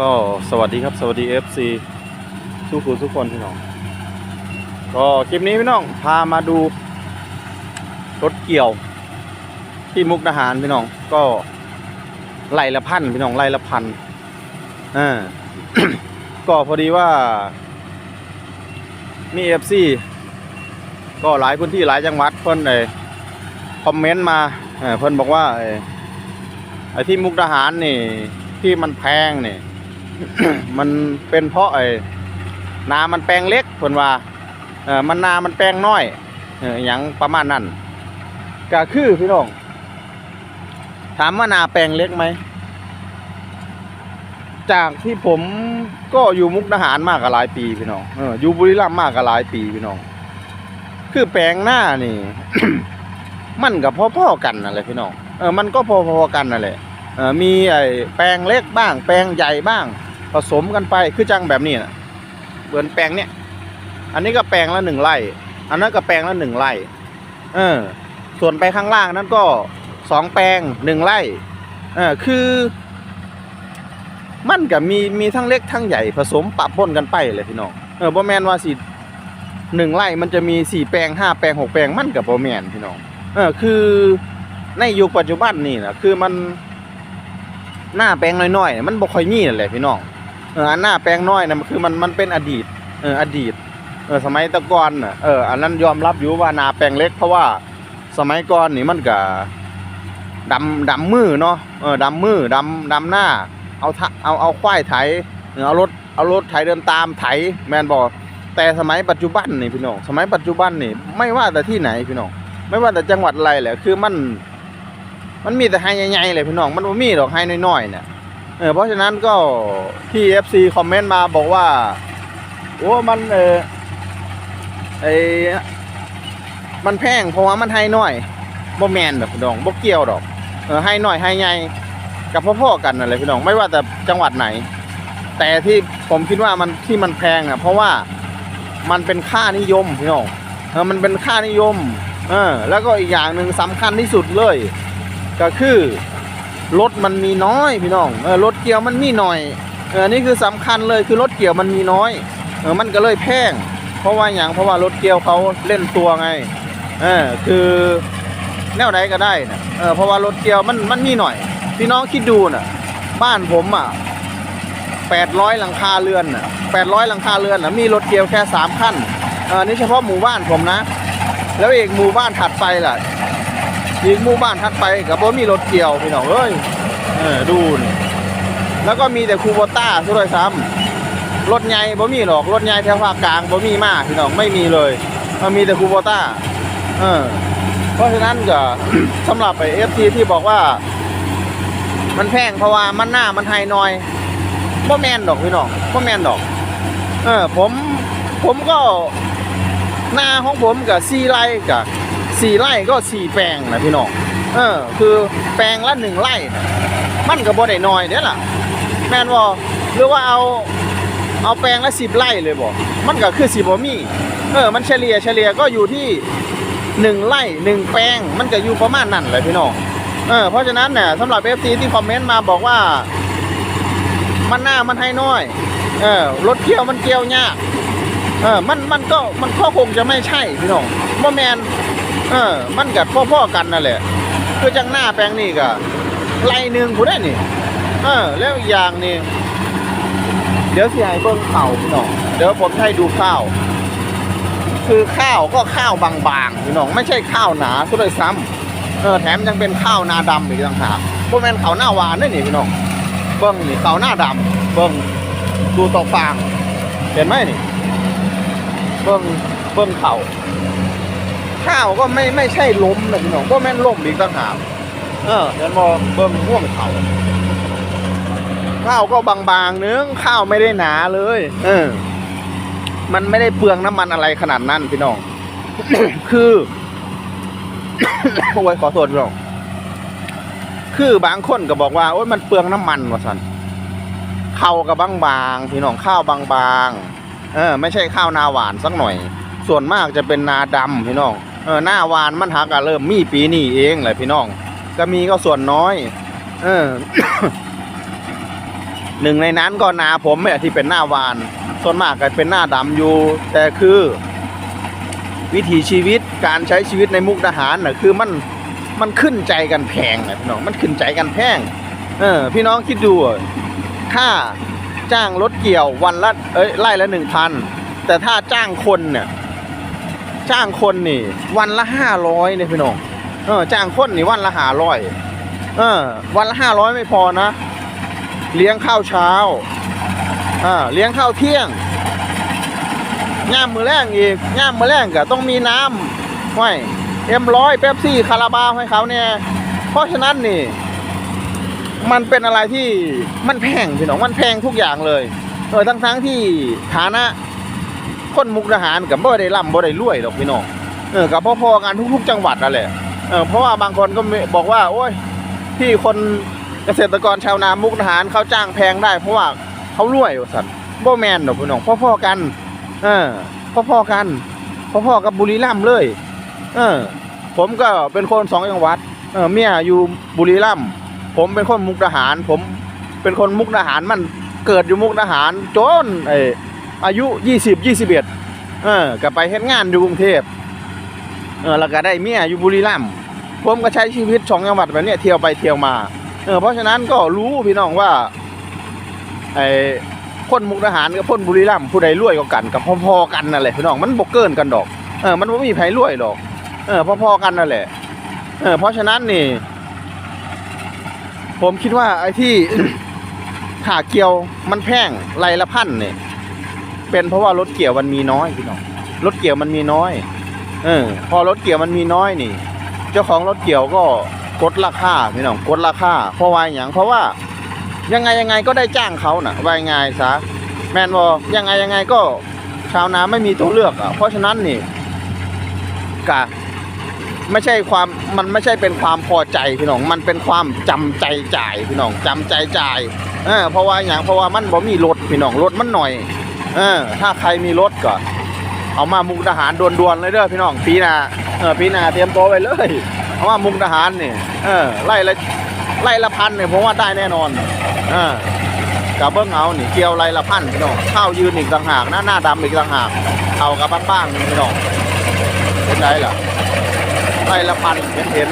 ก็สวัสดีครับสวัสดี FC ทุกคนทุกคนพี่น้อง ก็คลิปนี้พี่น้องพามาดูรถเกี่ยว ที่มุกดาหารพี่น้องก็ไล่ละพันพี่น้องไล่ละพันอ่าก็พอดีว่า มี FC ก็หลายพื้นที่หลายจังหวัดเพิ่นเลยคอมเมนต์มาเพิ่นบอกว่าไอ้ไอ้ที่มุกดาหารนี่ที่มันแพงนี่ มันเป็นเพราะไอ้นามันแปลงเล็กเพิ่นว่าเออมันนามันแปลงน้อยเออหยังประมาณนั้นก็คือพี่น้องถามว่านาแปลงเล็กไหม จากที่ผมก็อยู่มุกดาหารมากกว่าหลายปีพี่น้องเอออยู่บุรีรัมย์มากกว่าหลายปีพี่น้อง คือแปลงหน้านี่ มันกับพ่อๆกันนั่นแหละพี่น้องเออมันก็พอๆกันนั่นแหละเออมีไอ้แปลงเล็กบ้าง แปลงใหญ่บ้าง ผสมกันไปคือจังแบบนี้นะเหมือนแปลงเนี้ยอันนี้ก็แปลงละหนึ่งไร่ อันนั้นก็แปลงละหนึ่งไร่ เออ ส่วนไปข้างล่างนั้นก็สองแปลงหนึ่งไร่เออคือ มันก็มีมีทั้งเล็กทั้งใหญ่ผสมปะปนกันไปเลยพี่น้องเออบ่แมนว่าสิหนึ่งไร่มันจะมีสี่แปลงห้าแปลงหกแปลงมันกับบ่แมนพี่น้องเออคือในยุคปัจจุบันนี่นะคือมันหน้าแปลงน้อยๆเนี่ยมันบ่ค่อยมีนั่นแหละพี่น้อง เอออันหน้าแปลงน้อยนะมันคือมันมันเป็นอดีต เอออดีต เออสมัยตะกอนน่ะเอออันนั้นยอมรับอยู่ว่านาแปลงเล็ก เพราะว่าสมัยก่อนนี่มันก็ดำดำมือเนาะเออดำมือดำดำหน้า เอาทะเอาเอาควายไถหรือเอารถเอารถไถเดินตามไถแมนบอกแต่สมัยปัจจุบันนี่พี่น้องสมัยปัจจุบันนี่ไม่ว่าแต่ที่ไหนพี่น้องไม่ว่าแต่จังหวัดอะไรแหละคือมัน มันมีแต่ไฮใหญ่ๆเลยพี่น้องมันบ่มีดอกไฮน้อยๆเนี่ย เออเพราะฉะนั้นก็ที่ FC คอมเมนต์มาบอกว่าโอ้มันเออไอมันแพงเพราะว่ามันไฮน้อยบ่แมนดอกพี่น้องบ่เกี่ยวดอกเออไฮน้อยไฮใหญ่กับพ่อๆกันนั่นแหละพี่น้องไม่ว่าแต่จังหวัดไหน แต่ที่ผมคิดว่ามันที่มันแพงอะ เพราะว่ามันเป็นค่านิยมพี่น้องเออมันเป็นค่านิยม เออ แล้วก็อีกอย่างหนึ่งสำคัญที่สุดเลย ก็คือ รถมันมีน้อยพี่น้องเออรถเกียวมันมีหน้อยเออนี่คือสำคัญเลยคือรถเกี่ยวมันมีน้อยเออมันก็เลยแพงเพราะว่าอย่างเพราะว่ารถเกี่ยวเขาเล่นตัวไงเออคือแนวไหนก็ได้นะเออเพราะว่ารถเกี่ยวมันมันมีหน่อย พี่น้องคิดดูน่ะ บ้านผมอะแปดร้อยหลังคาเรือนน่ะแปดร้อยหลังคาเรือนน่ะมีรถเกียวแค่สามขั้นเออนี่เฉพาะหมู่บ้านผมนะ แล้วเอกหมู่บ้านถัดไปล่ะ อีกหมู่บ้านถัดไปกับบ่มีรถเกี่ยวพี่น้องเอ้ยเออดูนี่แล้วก็มีแต่คูโบต้าซะด้วยซ้ำรถใหญ่บ่มีหรอกรถใหญ่แถวภาคกลางบ่มีมากพี่น้องไม่มีเลยมันมีแต่คูโบต้าเออเพราะฉะนั้นก็สำหรับไอเอฟทีที่บอกว่า มันแพงเพราะว่ามันหน้ามันไฮน้อยบ่แมนดอกพี่น้องบ่แมนดอก เออผมผมก็หน้าของผมกับสี่ไรกับ สี่ไร่ก็สี่แปลงนะพี่น้อง เออ คือแปลงละหนึ่งไร่ มันก็บ่ได้น้อยเด้อล่ะ แม่นบ่หรือว่าเอาเอาแปลงละสิบไร่เลยบ่มันก็คือสิบ่มี เออ มันเฉลี่ยเฉลี่ยก็อยู่ที่หนึ่งไร่หนึ่งแปลง มันก็อยู่ประมาณนั้นแหละพี่น้อง เออ เพราะฉะนั้นเนี่ยสำหรับ FT ที่คอมเมนต์มาบอกว่า มันหน้ามันให้น้อย เออ รถเกี่ยวมันเกี่ยวยากเออ มัน มันก็ มันก็คงจะไม่ใช่พี่น้องบ่แมน เออ มันกับพ่อๆกันนั่นแหละคือจังหน้าแปลงนี่ก็ไล่หนึ่งผู้ได้นี่เออ แล้วอย่างนี่เดี๋ยวสิให้เบิ่งข้าพี่น้องเดี๋ยวผมให้ดูข้าว คือข้าวก็ข้าวบางๆพี่น้องไม่ใช่ข้าวหนาซะด้วยซ้ำเออแถมยังเป็นข้าวนาดำอีกต่างหากพวกแมนเขาหน้าหวานด้วยนี่พี่น้องเบิ้งนี่เขาหน้าดำเบิ้งดูต่อฟางเห็นไหมนี่ เบิ้งเบิ้งเขา ข้าวก็ไม่ไม่ใช่ล้มนะพี่น้องก็แม่นล้มอีกต่างหากเออเห็นบอเบิ้งห่วงเขาข้าวก็บางๆเนื้อข้าวไม่ได้หนาเลย เออ มันไม่ได้เปลืองน้ำมันอะไรขนาดนั้นพี่น้อง คือโอ้ยขอโทษพี่น้องคือบางคนก็บอกว่าโอ้ยมันเปลืองน้ำมันว่ะสันข้าวกับบางๆพี่น้องข้าวบางๆเออ ไม่ใช่ข้าวนาหวานสักหน่อย ส่วนมากจะเป็นนาดำพี่น้อง เออหน้าหวานมันหักอะเริ่มมีปีนี้เองแหละพี่น้อง ก็มีก็ส่วนน้อย เออหนึ่งในนั้นก็นาผมเนี่ยที่เป็นหน้าวาน ส่วนมากก็เป็นหน้าดำอยู่ แต่คือ วิถีชีวิตการใช้ชีวิตในมุกดาหารน่ะคือมันมันขึ้นใจกันแพงนะพี่น้องมันขึ้นใจกันแพงเออ พี่น้องคิดดูค่าจ้างรถเกี่ยววันละเอ้ยไล่ละหนึ่งพันแต่ถ้าจ้างคนเนี่ย จ้างคนนี่ วันละห้าร้อยเนี่ยพี่น้องเออจ้างคนนี่วันละห้าร้อยเออ วันละห้าร้อยไม่พอนะ เลี้ยงข้าวเช้าอ่าเลี้ยงข้าวเที่ยงย่ามมือแรงอีกย่ามมือแรงก็ต้องมีน้ำไว้เอ็มร้อยเป๊ปซี่คาราบาวให้เขาเนี่ยเพราะฉะนั้นนี่ มันเป็นอะไรที่มันแพงพี่น้องมันแพงทุกอย่างเลยเออทั้งทั้งที่ฐานะ คนมุกดาหารกับบ่ได้ร่ำบ่ได้รวยหรอกพี่น้องเออกับพ่อๆกันทุก ๆ จังหวัดนั่นแหละเออเพราะว่าบางคนก็บอกว่า โอ้ยที่คนเกษตรกรชาวนามุกดาหารเขาจ้างแพงได้ เพราะว่าเขารวยสันบ่แมนดอกพี่น้องพ่อๆกัน เออพ่อๆกันพ่อๆกับบุรีรัมย์เลย เออ ผมก็เป็นคนสองจังหวัดเออเมียอยู่บุรีรัมย์ผมเป็นคนมุกดาหาร ผมเป็นคนมุกดาหารมันเกิดอยู่มุกดาหารจนเอ อายุยี่สิบยี่สิบเออก็ไปเฮ็ดงานอยู่กรุงเทพเออแล้วก็ได้เมียอยู่บุรีรัมย์ผมก็ใช้ชีวิตสองจังหวัดแบบนี้เที่ยวไปเที่ยวมาเออเพราะฉะนั้นก็รู้พี่น้องว่าไอ้คนมุกดาหารกับคนบุรีรัมย์ผู้ใดรวยกว่ากันกับพอๆกันนั่นแหละพี่น้องมันบ่เกินกันดอกเออมันบ่มีไผรรวยดอกเออพอๆกันนั่นแหละเออเพราะฉะนั้นนี่ ผมคิดว่าไอ้ที่ขาเกียวมันแพงไรละพันเนี่ย เป็นเพราะว่ารถเกี่ยวมันมีน้อยพี่น้องรถเกี่ยวมันมีน้อย เออ พอรถเกี่ยวมันมีน้อยนี่ เจ้าของรถเกี่ยวก็กดราคาพี่น้องกดราคาเพราะว่าอย่างเพราะว่า ยังไงยังไงก็ได้จ้างเขาน่ะว่ายังไงซะแมนบอยังไงยังไงก็ชาวนาไม่มีตัวเลือกอะเพราะฉะนั้นนี่กะไม่ใช่ความมันไม่ใช่เป็นความพอใจพี่น้อง มันเป็นความจำใจจ่ายพี่น้องจำใจจ่ายเออเพราะว่าอย่างเพราะว่ามันบ่มีรถพี่น้องรถมันหน่อย เออถ้าใครมีรถก็เอามามุกดาหารด่วนๆเลยเด้อพี่น้องปีหน้าเออปีหน้าเตรียมตัวไว้เลย เอามามุกดาหารนี่เออไล่ละไล่ละพันเนี่ยผมว่าได้แน่นอนเออกับเบิ้งเอานี่เกี่ยวไล่ละพันพี่น้องข้าวยืนอีกต่างหากหน้าหน้าดำอีกต่างหากเอากับบ้างๆพี่น้องเป็นไรล่ะไร่ละพันเห็นเห็น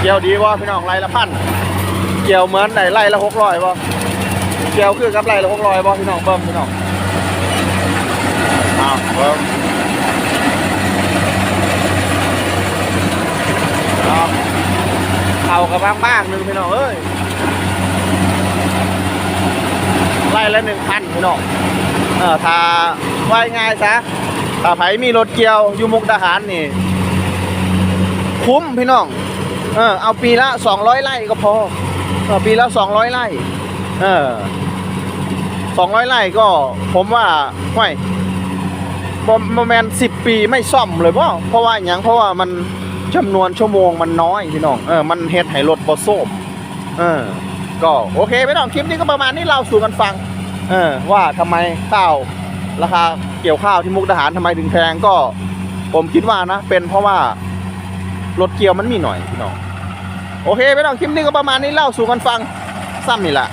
เกี่ยวดีวะพี่น้องไร่ละพันเกี่ยวเหมือนไหนไร่ละหกร้อยวะ เกี่ยวคือกับไร่ละหกร้อยวะพี่น้องเบิ้มพี่น้องอ้าวเบิ้มเอาเอากับบ้างบ้างๆหนึ่งพี่น้องเอ้ยไร่ละหนึ่งพันพี่น้องเออถ้าว่ายง่ายซะถ้าไผมีรถเกี่ยวอยู่มุกดาหารนี่ คุ้มพี่น้องเออเอาปีละสองร้อยไร่ก็พอเออปีละสองร้อยไร่ เออ สองร้อยไร่ก็ ผมว่าไม่ประมาณสิบปีไม่ซ่อมเลยเพราะเพราะว่าอย่างเพราะว่ามันจำนวนชั่วโมงมันน้อยพี่น้องเออมันเฮ็ดให้รถบ่โซ่มเออก็โอเคพี่น้องคลิปนี้ก็ประมาณนี้เราสู่กันฟัง เออว่าทำไมข้าวราคาเกี่ยวข้าวที่มุกดาหารทำไมถึงแพงก็ ผมคิดว่านะ เป็นเพราะว่ารถเกี่ยวมันมีหน่อยพี่น้องโอเคพี่น้องคลิปนี้ก็ประมาณนี้เล่าสู่กันฟังซ้ำนี่แหละ